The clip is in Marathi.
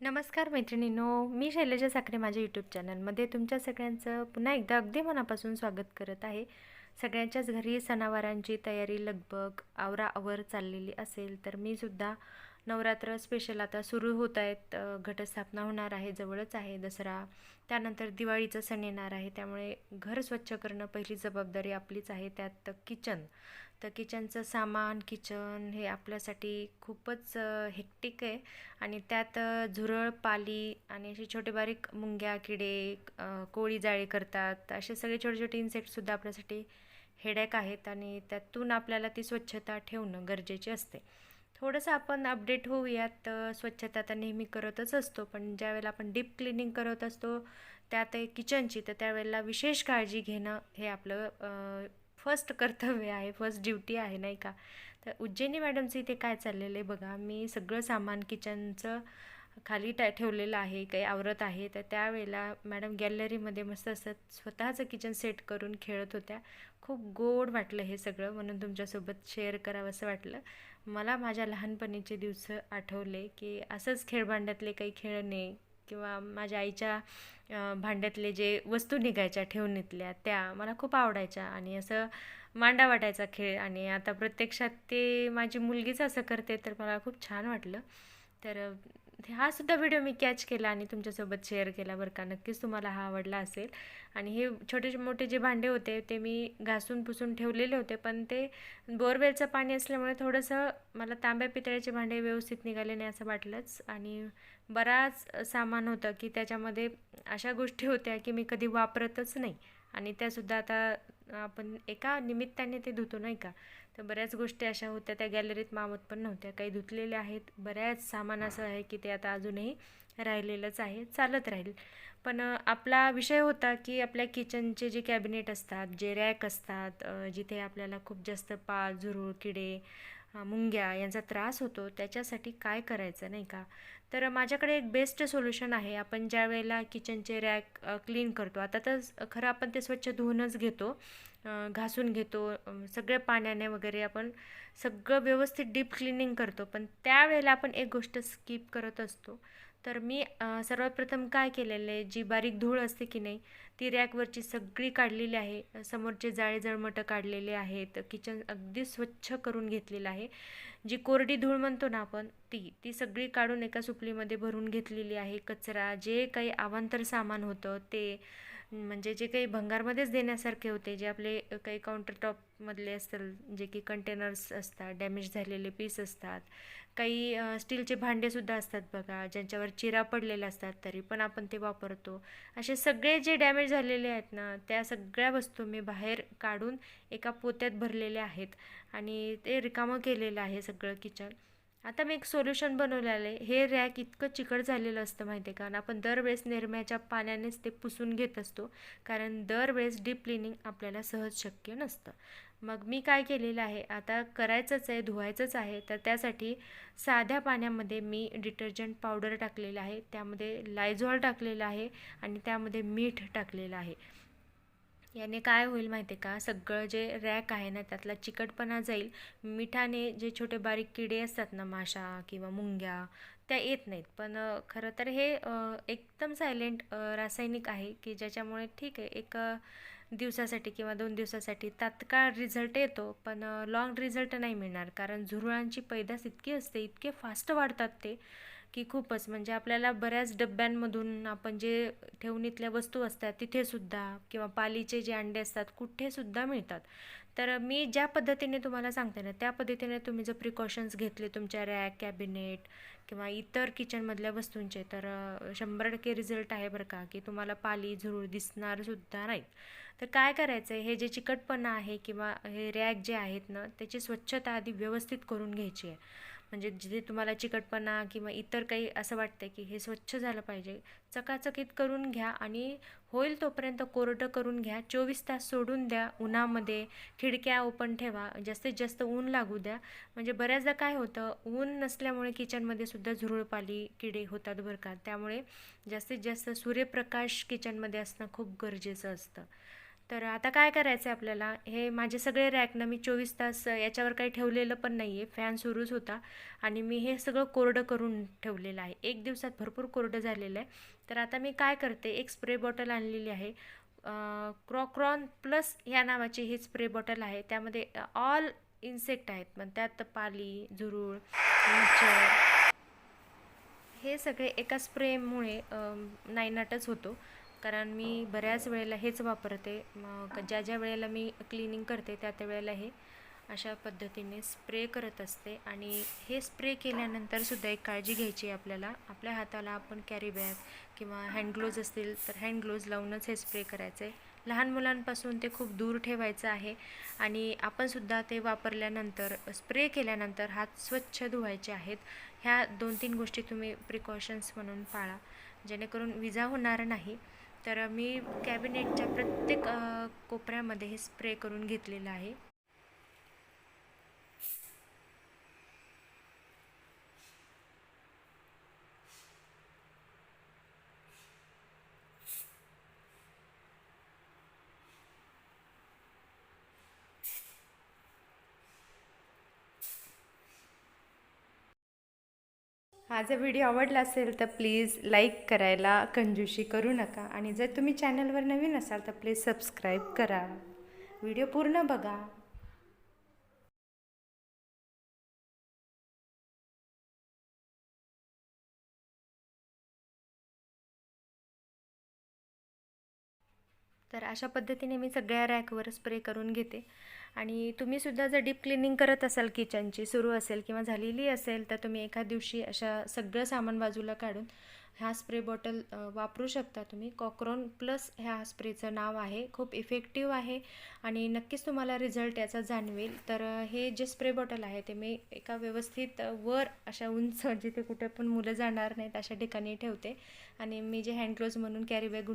नमस्कार मैत्रिणींनो मी शैलजा साखरे माझ्या यूट्यूब चॅनलमध्ये तुमच्या सगळ्यांचं पुन्हा एकदा अगदी मनापासून स्वागत करत आहे. सगळ्यांच्याच घरी सणावारांची तयारी लगबग आवराआवर चाललेली असेल तर मी सुद्धा नवरात्र स्पेशल आता सुरू होत आहेत. घटस्थापना होणार आहे जवळच आहे दसरा. त्यानंतर दिवाळीचं सण येणार आहे. त्यामुळे घर स्वच्छ करणं पहिली जबाबदारी आपलीच आहे. त्यात किचन. तर किचनचं सामान किचन हे आपल्यासाठी खूपच हेक्टिक आहे. आणि त्यात झुरळ पाली आणि असे छोटे बारीक मुंग्या किडे कोळी जाळे करतात. असे सगळे छोटे छोटे इन्सेक्टसुद्धा आपल्यासाठी हेडॅक आहेत आणि त्यातून आपल्याला ती स्वच्छता ठेवणं गरजेचे असते. थोडंसं आपण अपडेट होऊयात. स्वच्छता तर नेहमी करतच असतो पण ज्यावेळेला आपण डीप क्लिनिंग करत असतो त्यात किचनची तर त्यावेळेला विशेष काळजी घेणं हे आपलं फर्स्ट कर्तव्य आहे फर्स्ट ड्युटी आहे नाही का? तर उज्जैनी मॅडमचं इथे काय चाललेलं आहे बघा मी सगळं सामान किचनचं खाली टा ठेवलेलं आहे काही आवरत आहे तर त्यावेळेला मॅडम गॅलरीमध्ये मस्त असं स्वतःचं किचन सेट करून खेळत होत्या. खूप गोड वाटलं हे सगळं म्हणून तुमच्यासोबत शेअर करावं असं वाटलं. मला माझ्या लहानपणीचे दिवस आठवले की असंच खेळभांड्यातले काही खेळणे किंवा माझ्या आईच्या भांड्यातले जे वस्तू निघायच्या ठेवणीतल्या त्या मला खूप आवडायच्या आणि असं मांडा वाटायचा खेळ आणि आता प्रत्यक्षात ते माझी मुलगीच असं करते तर मला खूप छान वाटलं. तर हा सुद्धा व्हिडिओ मी कॅच केला आणि तुमच्यासोबत शेअर केला बरं का. नक्कीच तुम्हाला हा आवडला असेल. आणि हे छोटे मोठे जे भांडे होते ते मी घासून पुसून ठेवलेले होते पण ते बोरवेलचं पाणी असल्यामुळे थोडंसं मला तांब्या पितळ्याचे भांडे व्यवस्थित निघाले नाही असं वाटलंच. आणि बराच सामान होतं की त्याच्यामध्ये अशा गोष्टी होत्या की मी कधी वापरतच नाही. आणि त्यासुद्धा आता आपण एका निमित्ताने ते धुतो नाही का? तर बऱ्याच गोष्टी अशा होत्या. त्या गॅलरीत मावत पण नव्हत्या. काही धुतलेल्या आहेत. बऱ्याच सामान असं आहे की ते आता अजूनही राहिलेलंच आहे. चालत राहील. पण आपला विषय होता की आपल्या किचनचे जे कॅबिनेट असतात जे रॅक असतात जिथे आपल्याला खूप जास्त पाल झुरूळ किडे मुंग्या यांचा त्रास होतो त्याच्यासाठी काय करायचं नाही का? तर माझ्याकडे एक बेस्ट सोल्युशन आहे. आपण ज्या वेळेला किचनचे रॅक क्लीन करतो आता तर खरं आपण ते स्वच्छ धुवूनच घेतो घासून घेतो सगळ्या पाण्याने वगैरे आपण सगळं व्यवस्थित डीप क्लिनिंग करतो. पण त्यावेळेला आपण एक गोष्ट स्किप करत असतो. तर मी सर्वप्रथम सर्वात प्रथम काय केलेलं आहे? जी बारीक धूळ असते की नाही ती रॅकवरची सगळी काढलेली आहे. समोरचे जाळे जळमटं काढलेले आहेत. किचन अगदी स्वच्छ करून घेतलेलं आहे. जी कोरडी धूळ म्हणतो ना आपण ती ती सगळी काढून एका सुपलीमध्ये भरून घेतलेली आहे. कचरा जे काही अवांतर सामान होतं ते म्हणजे जे काही भंगारमध्येच देण्यासारखे होते जे आपले काही काउंटरटॉपमधले असतील जे की कंटेनर्स असतात डॅमेज झालेले पीस असतात काही स्टीलचे भांडेसुद्धा असतात बघा ज्यांच्यावर चिरा पडलेल्या असतात तरी पण आपण ते वापरतो. असे सगळे जे डॅमेज झालेले आहेत ना त्या सगळ्या वस्तू मी बाहेर काढून एका पोत्यात भरलेल्या आहेत. आणि ते रिकामं केलेलं आहे सगळं किचन आता मी एक सोल्युशन बनवलेलं आहे हे रॅक इतकं चिकट झालेलं असतं माहिती आहे का आपण दरवेळेस निरम्याच्या पाण्यानेच ते पुसून घेत असतो. कारण दरवेळेस डीप क्लिनिंग आपल्याला सहज शक्य नसतं. मग मी काय केलेलं आहे? आता करायचंच आहे धुवायचंच आहे. तर त्यासाठी साध्या पाण्यामध्ये मी डिटर्जंट पावडर टाकलेलं आहे. त्यामध्ये लायझॉल टाकलेलं आहे. आणि त्यामध्ये मीठ टाकलेलं आहे. याने काय होईल माहिती आहे का? सगळं जे रॅक आहे ना त्यातला चिकटपणा जाईल. मिठाने जे छोटे बारीक किडे असतात ना माशा किंवा मुंग्या त्या येत नाहीत. पण खरं तर हे एकदम सायलेंट रासायनिक आहे की ज्याच्यामुळे ठीक आहे. एक दिवसासाठी किंवा दोन दिवसासाठी तात्काळ रिझल्ट येतो पण लॉंग रिझल्ट नाही मिळणार. कारण झुरळांची पैदास इतकी असते इतके फास्ट वाढतात ते की खूपच म्हणजे आपल्याला बऱ्याच डब्यांमधून आपण जे ठेवणीतल्या वस्तू असतात तिथेसुद्धा किंवा पालीचे जे अंडे असतात कुठेसुद्धा मिळतात. तर मी ज्या पद्धतीने तुम्हाला सांगते ना त्या पद्धतीने तुम्ही जर प्रिकॉशन्स घेतले तुमच्या रॅक कॅबिनेट किंवा इतर किचनमधल्या वस्तूंचे तर शंभर टक्के रिझल्ट आहे बरं का की तुम्हाला पाली झुरूळ दिसणार सुद्धा नाहीत. तर काय करायचं आहे हे जे चिकटपणा आहे किंवा हे रॅक जे आहेत ना त्याची स्वच्छता आधी व्यवस्थित करून घ्यायची आहे. म्हणजे जिथे तुम्हाला चिकटपणा किंवा इतर काही असं वाटतं की हे स्वच्छ झालं पाहिजे चकाचकीत करून घ्या आणि होईल तोपर्यंत कोरडं करून घ्या. चोवीस तास सोडून द्या उन्हामध्ये. खिडक्या ओपन ठेवा. जास्तीत जास्त ऊन लागू द्या. म्हणजे बऱ्याचदा काय होतं ऊन नसल्यामुळे किचनमध्ये सुद्धा झुरळपाली किडे होतात बरं का. त्यामुळे जास्तीत जास्त सूर्यप्रकाश किचनमध्ये असणं खूप गरजेचं असतं. तर आता काय करायचं आहे आपल्याला? हे माझे सगळे रॅकनं मी चोवीस तास याच्यावर काही ठेवलेलं पण नाही आहे फॅन सुरूच होता आणि मी हे सगळं कोरडं करून ठेवलेलं आहे. एक दिवसात भरपूर कोरडं झालेलं आहे. तर आता मी काय करते? एक स्प्रे बॉटल आणलेली आहे. क्रॉक्रॉन प्लस ह्या नावाची ही स्प्रे बॉटल आहे. त्यामध्ये ऑल इन्सेक्ट आहेत. मग त्यात पाली झुरूळ मच्छर हे सगळे एका स्प्रेमुळे नाईनाटच होतो. कारण मी बऱ्याच वेळेला हेच वापरते. मग ज्या ज्या वेळेला मी क्लिनिंग करते त्या त्या वेळेला हे अशा पद्धतीने स्प्रे करत असते. आणि हे स्प्रे केल्यानंतर सुद्धा एक काळजी घ्यायची आहे आपल्याला. आपल्या हाताला आपण कॅरी बॅग किंवा हँडग्लोज असतील तर हँडग्लोज लावूनच हे स्प्रे करायचं. आहे लहान मुलांपासून ते खूप दूर ठेवायचं आहे. आणि आपणसुद्धा ते वापरल्यानंतर स्प्रे केल्यानंतर हात स्वच्छ धुवायचे आहेत. ह्या दोन तीन गोष्टी तुम्ही प्रिकॉशन्स म्हणून पाळा. जेणेकरून विजा होणार नाही. तर मी कॅबिनेटच्या प्रत्येक कोपऱ्यामध्ये हे स्प्रे करून घेतलेलं आहे. माझा व्हिडिओ आवडला असेल तर प्लीज लाईक करायला कंजूशी करू नका. आणि जर तुम्ही चॅनलवर नवीन असाल तर प्लीज सबस्क्राईब करा. व्हिडिओ पूर्ण बघा. तर अशा पद्धतीने मी सगळ्या रॅकवर स्प्रे करून घेते. आणि तुम्हीसुद्धा जर डीप क्लिनिंग करत असाल किचनची सुरू असेल किंवा झालेली असेल तर तुम्ही एका दिवशी अशा सगळं सामान बाजूला काढून ह्या स्प्रे बॉटल वापरू शकता तुम्ही. कॉक्रोन प्लस ह्या स्प्रेचं नाव आहे. खूप इफेक्टिव्ह आहे आणि नक्कीच तुम्हाला रिझल्ट याचा जाणवेल. तर हे जे स्प्रे बॉटल आहे ते मी एका व्यवस्थित वर अशा उंच जिथे कुठे पण मुलं जाणार नाहीत अशा ठिकाणी ठेवते. आणि मी जे हँडग्लोज म्हणून कॅरीबॅग